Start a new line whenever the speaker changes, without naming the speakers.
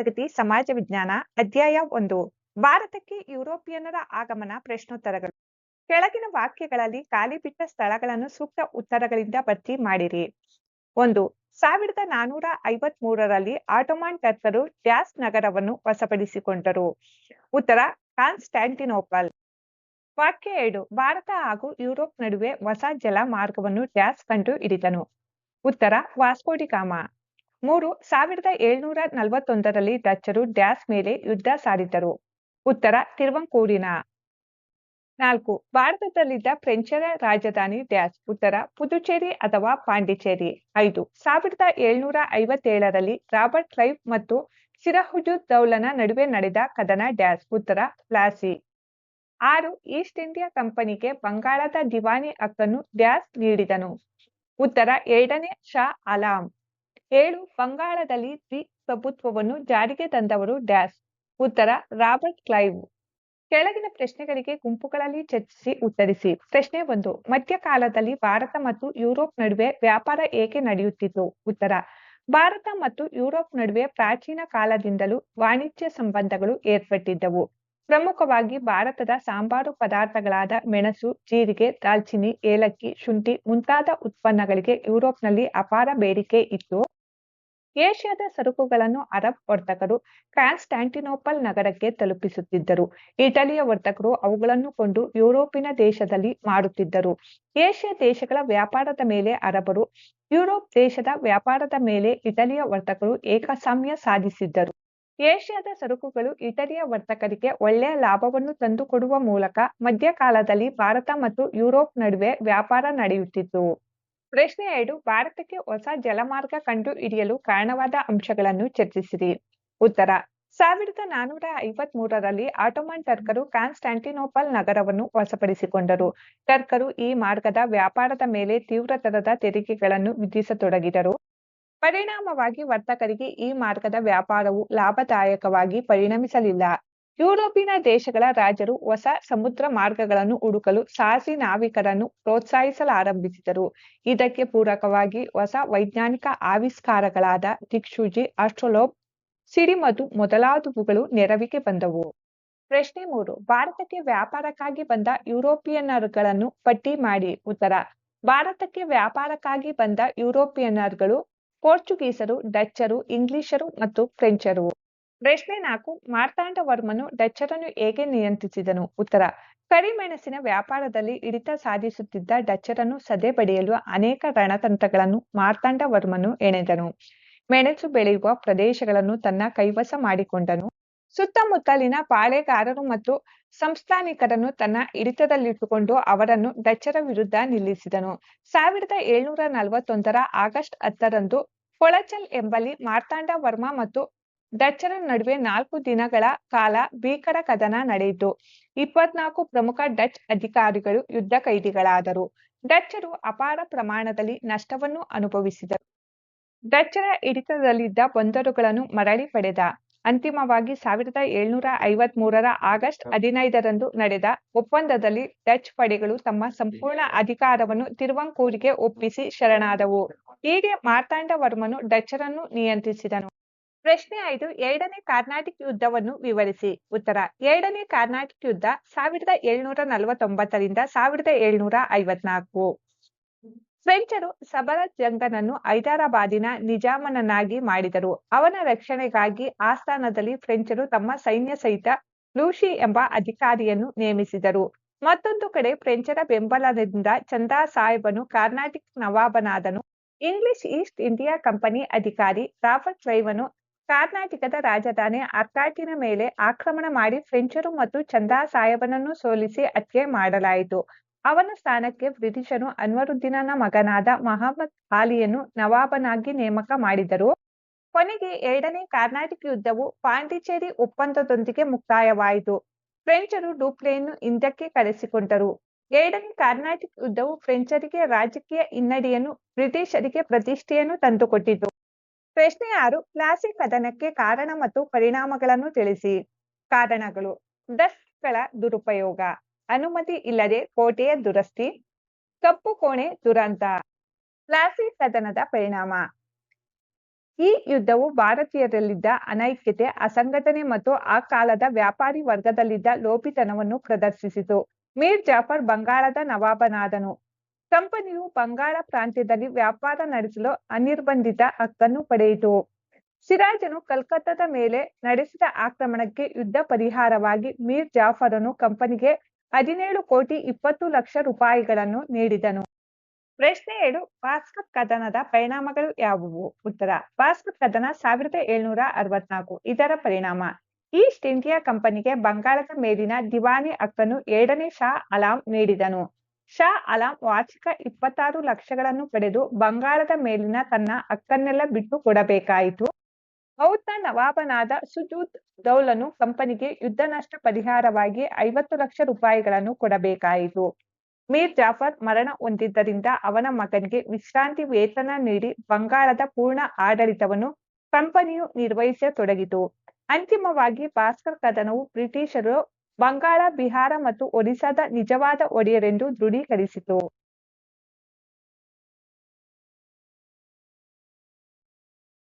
ಪ್ರಗತಿ, ಸಮಾಜ ವಿಜ್ಞಾನ, ಅಧ್ಯಾಯ ಒಂದು, ಭಾರತಕ್ಕೆ ಯುರೋಪಿಯನ್ನರ ಆಗಮನ ಪ್ರಶ್ನೋತ್ತರಗಳು. ಕೆಳಗಿನ ವಾಕ್ಯಗಳಲ್ಲಿ ಖಾಲಿ ಬಿಟ್ಟ ಸ್ಥಳಗಳನ್ನು ಸೂಕ್ತ ಉತ್ತರಗಳಿಂದ ಭರ್ತಿ ಮಾಡಿರಿ. ಒಂದು, ಸಾವಿರದ ನಾನೂರ ಐವತ್ ಮೂರರಲ್ಲಿ ಆಟೋಮಾನ್ ಟರ್ಕರು ಡ್ಯಾಸ್ ನಗರವನ್ನು ವಶಪಡಿಸಿಕೊಂಡರು. ಉತ್ತರ ಕಾನ್ಸ್ಟ್ಯಾಂಟಿನೋಪಲ್ ವಾಕ್ಯ ಎರಡು, ಭಾರತ ಹಾಗೂ ಯುರೋಪ್ ನಡುವೆ ಹೊಸ ಜಲ ಮಾರ್ಗವನ್ನು ಡ್ಯಾಸ್ ಕಂಡು ಹಿಡಿದನು. ಉತ್ತರ ವಾಸ್ಕೋಡಿಗಾಮ ಮೂರು, ಸಾವಿರದ ಏಳ್ನೂರ ನಲವತ್ತೊಂದರಲ್ಲಿ ಡಚ್ಚರು ಡ್ಯಾಸ್ ಮೇಲೆ ಯುದ್ಧ ಸಾರಿದ್ದರು ಉತ್ತರ, ತಿರುವಂಕೂರಿನ. ನಾಲ್ಕು, ಭಾರತದಲ್ಲಿದ್ದ ಫ್ರೆಂಚರ ರಾಜಧಾನಿ ಡ್ಯಾಸ್. ಉತ್ತರ, ಪುದುಚೇರಿ ಅಥವಾ ಪಾಂಡಿಚೇರಿ. ಐದು, ಸಾವಿರದ ಏಳ್ನೂರ ಐವತ್ತೇಳರಲ್ಲಿ ರಾಬರ್ಟ್ ಕ್ಲೈವ್ ಮತ್ತು ಸಿರಹುಜುದ್ದೌಲನ ನಡುವೆ ನಡೆದ ಕದನ ಡ್ಯಾಸ್. ಉತ್ತರ, ಪ್ಲಾಸಿ. ಆರು, ಈಸ್ಟ್ ಇಂಡಿಯಾ ಕಂಪನಿಗೆ ಬಂಗಾಳದ ದಿವಾನಿ ಹಕ್ಕನ್ನು ಡ್ಯಾಸ್ ನೀಡಿದನು. ಉತ್ತರ ಎರಡನೇ ಶಾ ಅಲಾಂ ಏಳು, ಬಂಗಾಳದಲ್ಲಿ ದ್ವಿಪ್ರಭುತ್ವವನ್ನು ಜಾರಿಗೆ ತಂದವರು ಡ್ಯಾಸ್. ಉತ್ತರ, ರಾಬರ್ಟ್ ಕ್ಲೈವ್. ಕೆಳಗಿನ ಪ್ರಶ್ನೆಗಳಿಗೆ ಗುಂಪುಗಳಲ್ಲಿ ಚರ್ಚಿಸಿ ಉತ್ತರಿಸಿ. ಪ್ರಶ್ನೆ ಒಂದು, ಮಧ್ಯಕಾಲದಲ್ಲಿ ಭಾರತ ಮತ್ತು ಯುರೋಪ್ ನಡುವೆ ವ್ಯಾಪಾರ ಏಕೆ ನಡೆಯುತ್ತಿತ್ತು? ಉತ್ತರ, ಭಾರತ ಮತ್ತು ಯುರೋಪ್ ನಡುವೆ ಪ್ರಾಚೀನ ಕಾಲದಿಂದಲೂ ವಾಣಿಜ್ಯ ಸಂಬಂಧಗಳು ಏರ್ಪಟ್ಟಿದ್ದವು. ಪ್ರಮುಖವಾಗಿ ಭಾರತದ ಸಾಂಬಾರು ಪದಾರ್ಥಗಳಾದ ಮೆಣಸು, ಜೀರಿಗೆ ದಾಲ್ಚಿನ್ನಿ ಏಲಕ್ಕಿ, ಶುಂಠಿ ಮುಂತಾದ ಉತ್ಪನ್ನಗಳಿಗೆ ಯುರೋಪ್ನಲ್ಲಿ ಅಪಾರ ಬೇಡಿಕೆ ಇತ್ತು. ಏಷ್ಯಾದ ಸರಕುಗಳನ್ನು ಅರಬ್ ವರ್ತಕರು ಕಾನ್ಸ್ಟ್ಯಾಂಟಿನೋಪಲ್ ನಗರಕ್ಕೆ ತಲುಪಿಸುತ್ತಿದ್ದರು. ಇಟಲಿಯ ವರ್ತಕರು ಅವುಗಳನ್ನು ಕೊಂಡು ಯುರೋಪಿನ ದೇಶದಲ್ಲಿ ಮಾರುತ್ತಿದ್ದರು. ಏಷ್ಯಾ ದೇಶಗಳ ವ್ಯಾಪಾರದ ಮೇಲೆ ಅರಬರು, ಯುರೋಪ್ ದೇಶದ ವ್ಯಾಪಾರದ ಮೇಲೆ ಇಟಲಿಯ ವರ್ತಕರು ಏಕಸಾಮ್ಯ ಸಾಧಿಸಿದ್ದರು. ಏಷ್ಯಾದ ಸರಕುಗಳು ಇಟಲಿಯ ವರ್ತಕರಿಗೆ ಒಳ್ಳೆಯ ಲಾಭವನ್ನು ತಂದುಕೊಡುವ ಮೂಲಕ ಮಧ್ಯಕಾಲದಲ್ಲಿ ಭಾರತ ಮತ್ತು ಯುರೋಪ್ ನಡುವೆ ವ್ಯಾಪಾರ ನಡೆಯುತ್ತಿತ್ತು ಪ್ರಶ್ನೆ ಎರಡು, ಭಾರತಕ್ಕೆ ಹೊಸ ಜಲಮಾರ್ಗ ಕಂಡು ಹಿಡಿಯಲು ಕಾರಣವಾದ ಅಂಶಗಳನ್ನು ಚರ್ಚಿಸಿರಿ. ಉತ್ತರ, ಸಾವಿರದ ನಾನೂರ ಐವತ್ ಮೂರರಲ್ಲಿ ಆಟೋಮನ್ ಟರ್ಕರು ಕಾನ್ಸ್ಟ್ಯಾಂಟಿನೋಪಲ್ ನಗರವನ್ನು ವಶಪಡಿಸಿಕೊಂಡರು. ಟರ್ಕರು ಈ ಮಾರ್ಗದ ವ್ಯಾಪಾರದ ಮೇಲೆ ತೀವ್ರತರದ ತೆರಿಗೆಗಳನ್ನು ವಿಧಿಸತೊಡಗಿದರು. ಪರಿಣಾಮವಾಗಿ ವರ್ತಕರಿಗೆ ಈ ಮಾರ್ಗದ ವ್ಯಾಪಾರವು ಲಾಭದಾಯಕವಾಗಿ ಪರಿಣಮಿಸಲಿಲ್ಲ. ಯುರೋಪಿನ ದೇಶಗಳ ರಾಜರು ಹೊಸ ಸಮುದ್ರ ಮಾರ್ಗಗಳನ್ನು ಹುಡುಕಲು ಸಾಹಸಿ ನಾವಿಕರನ್ನು ಪ್ರೋತ್ಸಾಹಿಸಲಾರಂಭಿಸಿದರು. ಇದಕ್ಕೆ ಪೂರಕವಾಗಿ ಹೊಸ ವೈಜ್ಞಾನಿಕ ಆವಿಷ್ಕಾರಗಳಾದ ದಿಕ್ಸೂಜಿ ಆಸ್ಟ್ರೋಲೋಬ್ ಸಿಡಿಮದ್ದು ಮೊದಲಾದವುಗಳು ನೆರವಿಗೆ ಬಂದವು. ಪ್ರಶ್ನೆ ಮೂರು, ಭಾರತಕ್ಕೆ ವ್ಯಾಪಾರಕ್ಕಾಗಿ ಬಂದ ಯುರೋಪಿಯನ್ನರ್ಗಳನ್ನು ಪಟ್ಟಿ ಮಾಡಿ. ಉತ್ತರ, ಭಾರತಕ್ಕೆ ವ್ಯಾಪಾರಕ್ಕಾಗಿ ಬಂದ ಯುರೋಪಿಯನ್ನರುಗಳು ಪೋರ್ಚುಗೀಸರು, ಡಚ್ಚರು, ಇಂಗ್ಲಿಷರು ಮತ್ತು ಫ್ರೆಂಚರು. ಪ್ರಶ್ನೆ ನಾಲ್ಕು ಮಾರ್ತಾಂಡವರ್ಮನು ಡಚ್ಚರನ್ನು ಹೇಗೆ ನಿಯಂತ್ರಿಸಿದನು? ಉತ್ತರ, ಕರಿಮೆಣಸಿನ ವ್ಯಾಪಾರದಲ್ಲಿ ಹಿಡಿತ ಸಾಧಿಸುತ್ತಿದ್ದ ಡಚ್ಚರನ್ನು ಸದೆ ಬಡಿಯಲು ಅನೇಕ ರಣತಂತ್ರಗಳನ್ನು ಮಾರ್ತಾಂಡವರ್ಮನು ಎಣೆದನು. ಮೆಣಸು ಬೆಳೆಯುವ ಪ್ರದೇಶಗಳನ್ನು ತನ್ನ ಕೈವಸ ಮಾಡಿಕೊಂಡನು. ಸುತ್ತಮುತ್ತಲಿನ ಪಾಳೆಗಾರರು ಮತ್ತು ಸಂಸ್ಥಾನಿಕರನ್ನು ತನ್ನ ಹಿಡಿತದಲ್ಲಿಟ್ಟುಕೊಂಡು ಅವರನ್ನು ಡಚ್ಚರ ವಿರುದ್ಧ ನಿಲ್ಲಿಸಿದನು. ಸಾವಿರದ ಏಳ್ನೂರ ನಲವತ್ತೊಂದರ ಆಗಸ್ಟ್ ಹತ್ತರಂದು ಕೊಳಚಲ್ ಎಂಬಲ್ಲಿ ಮಾರ್ತಾಂಡ ವರ್ಮ ಮತ್ತು ಡಚ್ಚರ ನಡುವೆ ನಾಲ್ಕು ದಿನಗಳ ಕಾಲ ಭೀಕರ ಕದನ ನಡೆಯಿತು. ಇಪ್ಪತ್ನಾಲ್ಕು ಪ್ರಮುಖ ಡಚ್ ಅಧಿಕಾರಿಗಳು ಯುದ್ಧ ಕೈದಿಗಳಾದರು. ಡಚ್ಚರು ಅಪಾರ ಪ್ರಮಾಣದಲ್ಲಿ ನಷ್ಟವನ್ನು ಅನುಭವಿಸಿದರು. ಡಚ್ಚರ ಹಿಡಿತದಲ್ಲಿದ್ದ ಬಂದರುಗಳನ್ನು ಮರಳಿ ಪಡೆದ. ಅಂತಿಮವಾಗಿ ಸಾವಿರದ ಏಳ್ನೂರ ಐವತ್ ಮೂರರ ಆಗಸ್ಟ್ ಹದಿನೈದರಂದು ನಡೆದ ಒಪ್ಪಂದದಲ್ಲಿ ಡಚ್ ಪಡೆಗಳು ತಮ್ಮ ಸಂಪೂರ್ಣ ಅಧಿಕಾರವನ್ನು ತಿರುವಂಕೂರಿಗೆ ಒಪ್ಪಿಸಿ ಶರಣಾದವು. ಹೀಗೆ ಮಾರ್ತಾಂಡವರ್ಮನು ಡಚ್ಚರನ್ನು ನಿಯಂತ್ರಿಸಿದನು. ಪ್ರಶ್ನೆ ಐದು, ಎರಡನೇ ಕಾರ್ನಾಟಿಕ್ ಯುದ್ಧವನ್ನು ವಿವರಿಸಿ. ಉತ್ತರ, ಎರಡನೇ ಕಾರ್ನಾಟಿಕ್ ಯುದ್ಧ ಸಾವಿರದ ಏಳ್ನೂರ ನಲವತ್ತೊಂಬತ್ತರಿಂದ ಸಾವಿರದ ಏಳ್ನೂರ ಐವತ್ನಾಲ್ಕು. ಫ್ರೆಂಚರು ಸಬರ ಜಂಗನನ್ನು ಹೈದರಾಬಾದಿನ ನಿಜಾಮನನ್ನಾಗಿ ಮಾಡಿದರು. ಅವನ ರಕ್ಷಣೆಗಾಗಿ ಆಸ್ಥಾನದಲ್ಲಿ ಫ್ರೆಂಚರು ತಮ್ಮ ಸೈನ್ಯ ಸಹಿತ ಲೂಶಿ ಎಂಬ ಅಧಿಕಾರಿಯನ್ನು ನೇಮಿಸಿದರು. ಮತ್ತೊಂದು ಕಡೆ ಫ್ರೆಂಚರ ಬೆಂಬಲದಿಂದ ಚಂದಾ ಸಾಹೇಬನು ಕರ್ನಾಟಿಕ್ ನವಾಬನಾದನು. ಇಂಗ್ಲಿಷ್ ಈಸ್ಟ್ ಇಂಡಿಯಾ ಕಂಪನಿ ಅಧಿಕಾರಿ ರಾಬರ್ಟ್ ಕ್ಲೈವನು ಕರ್ನಾಟಕದ ರಾಜಧಾನಿ ಅರ್ಕಾಟಿನ ಮೇಲೆ ಆಕ್ರಮಣ ಮಾಡಿ ಫ್ರೆಂಚರು ಮತ್ತು ಚಂದಾ ಸಾಹೇಬನನ್ನು ಸೋಲಿಸಿ ಹತ್ಯೆ ಮಾಡಲಾಯಿತು. ಅವನ ಸ್ಥಾನಕ್ಕೆ ಬ್ರಿಟಿಷರು ಅನ್ವರುದ್ದೀನನ ಮಗನಾದ ಮಹಮ್ಮದ್ ಆಲಿಯನ್ನು ನವಾಬನಾಗಿ ನೇಮಕ ಮಾಡಿದರು. ಕೊನೆಗೆ ಎರಡನೇ ಕರ್ನಾಟಕ ಯುದ್ಧವು ಪಾಂಡಿಚೇರಿ ಒಪ್ಪಂದದೊಂದಿಗೆ ಮುಕ್ತಾಯವಾಯಿತು. ಫ್ರೆಂಚರು ಡೂಪ್ಲೆಯನ್ನು ಹಿಂದಕ್ಕೆ ಕರೆಸಿಕೊಂಡರು. ಎರಡನೇ ಕರ್ನಾಟಕ ಯುದ್ಧವು ಫ್ರೆಂಚರಿಗೆ ರಾಜಕೀಯ ಹಿನ್ನಡೆಯನ್ನು ಬ್ರಿಟಿಷರಿಗೆ ಪ್ರತಿಷ್ಠೆಯನ್ನು ತಂದುಕೊಟ್ಟಿತು. ಪ್ರಶ್ನೆ ಆರು ಪ್ಲಾಸಿ ಕದನಕ್ಕೆ ಕಾರಣ ಮತ್ತು ಪರಿಣಾಮಗಳನ್ನು ತಿಳಿಸಿ. ಕಾರಣಗಳು. ಡಸ್ಕ್ಗಳ ದುರುಪಯೋಗ. ಅನುಮತಿ ಇಲ್ಲದೆ ಕೋಟೆಯ ದುರಸ್ತಿ. ಕಪ್ಪು ಕೋಣೆ ದುರಂತ. ಪ್ಲಾಸಿ ಕದನದ ಪರಿಣಾಮ. ಈ ಯುದ್ಧವು ಭಾರತೀಯರಲ್ಲಿದ್ದ ಅನೈಕ್ಯತೆ, ಅಸಂಘಟನೆ ಮತ್ತು ಆ ಕಾಲದ ವ್ಯಾಪಾರಿ ವರ್ಗದಲ್ಲಿದ್ದ ಲೋಪಿತನವನ್ನು ಪ್ರದರ್ಶಿಸಿತು. ಮೀರ್ ಜಾಫರ್ ಬಂಗಾಳದ ನವಾಬನಾದನು. ಕಂಪನಿಯು ಬಂಗಾಳ ಪ್ರಾಂತ್ಯದಲ್ಲಿ ವ್ಯಾಪಾರ ನಡೆಸಲು ಅನಿರ್ಬಂಧಿತ ಹಕ್ಕನ್ನು ಪಡೆಯಿತು. ಸಿರಾಜನು ಕಲ್ಕತ್ತಾದ ಮೇಲೆ ನಡೆಸಿದ ಆಕ್ರಮಣಕ್ಕೆ ಯುದ್ಧ ಪರಿಹಾರವಾಗಿ ಮೀರ್ ಜಾಫರನು ಕಂಪನಿಗೆ ಹದಿನೇಳು ಕೋಟಿ ಇಪ್ಪತ್ತು ಲಕ್ಷ ರೂಪಾಯಿಗಳನ್ನು ನೀಡಿದನು. ಪ್ರಶ್ನೆ ಏಳು ಭಾಸ್ಕರ್ ಕದನದ ಪರಿಣಾಮಗಳು ಯಾವುವು? ಉತ್ತರ ಭಾಸ್ಕರ್ ಕದನ ಸಾವಿರದ ಏಳ್ನೂರ ಅರವತ್ನಾಲ್ಕು. ಇದರ ಪರಿಣಾಮ, ಈಸ್ಟ್ ಇಂಡಿಯಾ ಕಂಪನಿಗೆ ಬಂಗಾಳದ ಮೇಲಿನ ದಿವಾನಿ ಹಕ್ಕನ್ನು ಎರಡನೇ ಶಾ ಅಲಾಂ ನೀಡಿದನು. ಶಾ ಅಲಾಂ ವಾರ್ಷಿಕ ಇಪ್ಪತ್ತಾರು ಲಕ್ಷಗಳನ್ನು ಪಡೆದು ಬಂಗಾರದ ಮೇಲಿನ ತನ್ನ ಹಕ್ಕನ್ನೆಲ್ಲ ಬಿಟ್ಟು ಕೊಡಬೇಕಾಯಿತು. ಬೌದ್ಧ ನವಾಬನಾದ ಸುಜೂತ್ ದೌಲನು ಕಂಪನಿಗೆ ಯುದ್ಧ ನಷ್ಟ ಪರಿಹಾರವಾಗಿ ಐವತ್ತು ಲಕ್ಷ ರೂಪಾಯಿಗಳನ್ನು ಕೊಡಬೇಕಾಯಿತು. ಮೀರ್ ಜಾಫರ್ ಮರಣ ಹೊಂದಿದ್ದರಿಂದ ಅವನ ಮಗನಿಗೆ ವಿಶ್ರಾಂತಿ ವೇತನ ನೀಡಿ ಬಂಗಾರದ ಪೂರ್ಣ ಆಡಳಿತವನ್ನು ಕಂಪನಿಯು ನಿರ್ವಹಿಸತೊಡಗಿತು. ಅಂತಿಮವಾಗಿ ಭಾಸ್ಕರ್ ಕದನವು ಬ್ರಿಟಿಷರು ಬಂಗಾಳ ಬಿಹಾರ ಮತ್ತು ಒರಿಸ್ಸಾದ ನಿಜವಾದ ಒಡೆಯರೆಂದು ದೃಢೀಕರಿಸಿತು.